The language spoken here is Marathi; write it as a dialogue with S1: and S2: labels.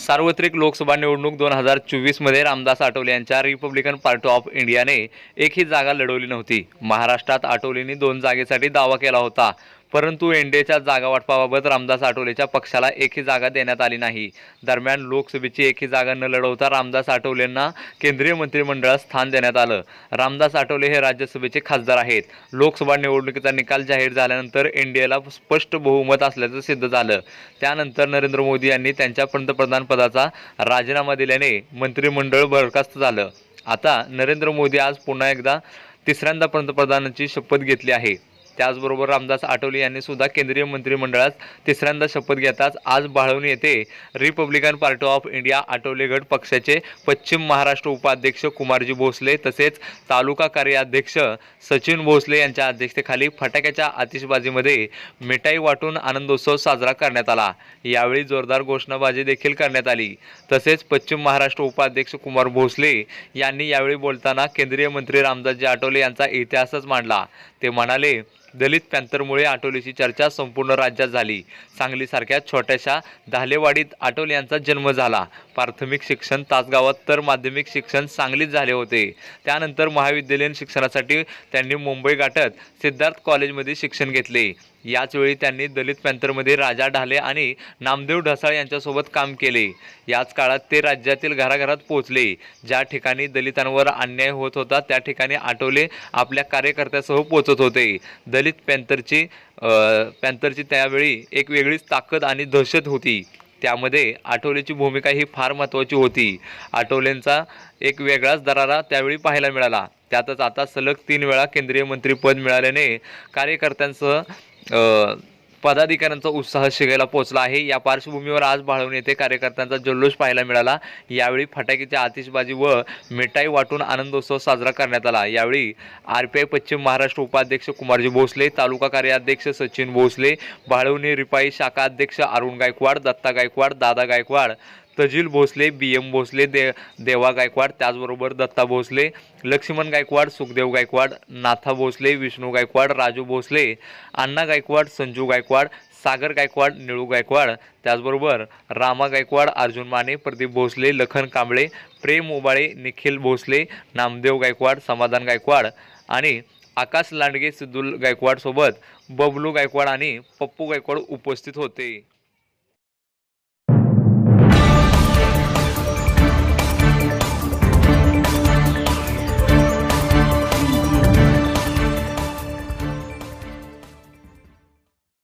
S1: सार्वत्रिक लोकसभा निवडणूक दोन हजार चोवीसमध्ये रामदास आठवले यांच्या रिपब्लिकन पार्टी ऑफ इंडियाने एकही जागा लढवली नव्हती. महाराष्ट्रात आठवलेंनी दोन जागेसाठी दावा केला होता. परंतु एनडीएच्या जागा वाटपाबाबत रामदास आठवलेच्या पक्षाला एकही जागा देण्यात आली नाही. दरम्यान लोकसभेची एकही जागा न लढवता रामदास आठवलेंना केंद्रीय मंत्रिमंडळात स्थान देण्यात आलं. रामदास आठवले हे राज्यसभेचे खासदार आहेत. लोकसभा निवडणुकीचा निकाल जाहीर झाल्यानंतर एनडीएला स्पष्ट बहुमत असल्याचं सिद्ध झालं. त्यानंतर नरेंद्र मोदी यांनी त्यांच्या पंतप्रधान पदाचा राजीनामा दिल्याने मंत्रिमंडळ बरखास्त झालं. आता नरेंद्र मोदी आज पुन्हा एकदा तिसऱ्यांदा पंतप्रधानांची शपथ घेतली आहे. त्याचबरोबर रामदास आठवले यांनी सुद्धा केंद्रीय मंत्रिमंडळात तिसऱ्यांदा शपथ घेताच आज बाळवणी येथे Republican Party of India Athawale गट पक्षाचे पश्चिम महाराष्ट्र उपाध्यक्ष कुमारजी भोसले तसेच तालुका कार्याध्यक्ष सचिन भोसले यांच्या अध्यक्षतेखाली फटाक्याच्या आतिषबाजीमध्ये मिठाई वाटून आनंदोत्सव साजरा करण्यात आला. यावेळी जोरदार घोषणाबाजी देखील करण्यात आली. तसेच पश्चिम महाराष्ट्र उपाध्यक्ष कुमार भोसले यांनी यावेळी बोलताना केंद्रीय मंत्री रामदासजी आठवले यांचा इतिहासच मांडला. ते म्हणाले दलित पॅन्थरमुळे आठवलेची चर्चा संपूर्ण राज्यात झाली. सांगलीसारख्या छोट्याशा धालेवाडीत आठवले यांचा जन्म झाला. प्राथमिक शिक्षण तासगावात तर माध्यमिक शिक्षण सांगलीत झाले होते. त्यानंतर महाविद्यालयीन शिक्षणासाठी त्यांनी मुंबई गाठत सिद्धार्थ कॉलेजमध्ये शिक्षण घेतले. याचवेळी त्यांनी दलित पॅन्थरमध्ये राजा ढाले आणि नामदेव ढसाळ यांच्यासोबत काम केले. याच काळात ते राज्यातील घराघरात पोहोचले. ज्या ठिकाणी दलितांवर अन्याय होत होता त्या ठिकाणी आठवले आपल्या कार्यकर्त्यासह पोचत होते. दलित पॅन्थरची पॅन्थरची त्यावेळी एक वेगळीच ताकद आणि दहशत होती. त्यामध्ये आठवलेची भूमिका ही फार महत्त्वाची होती. आठवलेंचा एक वेगळाच दरारा त्यावेळी पाहायला मिळाला. त्यातच आता सलग तीन वेळा केंद्रीय मंत्रीपद मिळाल्याने कार्यकर्त्यांसह पदाधिकाऱ्यांचा उत्साह शिगायला पोहोचला आहे. या पार्श्वभूमीवर आज बाळवणी येथे कार्यकर्त्यांचा जल्लोष पाहायला मिळाला. यावेळी फटाक्याची आतिषबाजी व मिठाई वाटून आनंदोत्सव साजरा करण्यात आला. यावेळी आर पी आय पश्चिम महाराष्ट्र उपाध्यक्ष कुमारजी भोसले तालुका कार्याध्यक्ष सचिन भोसले बाळवणी रिपाई शाखा अध्यक्ष अरुण गायकवाड दत्ता गायकवाड दादा गायकवाड सजील भोसले बी एम भोसले दे देवा गायकवाड त्याचबरोबर दत्ता भोसले लक्ष्मण गायकवाड सुखदेव गायकवाड नाथा भोसले विष्णू गायकवाड राजू भोसले अण्णा गायकवाड संजू गायकवाड सागर गायकवाड निळू गायकवाड त्याचबरोबर रामा गायकवाड अर्जुन माने प्रदीप भोसले लखन कांबळे प्रेम उबाळे निखिल भोसले नामदेव गायकवाड समाधान गायकवाड आणि आकाश लांडगे सिद्धूल गायकवाडसोबत बबलू गायकवाड आणि पप्पू गायकवाड उपस्थित होते.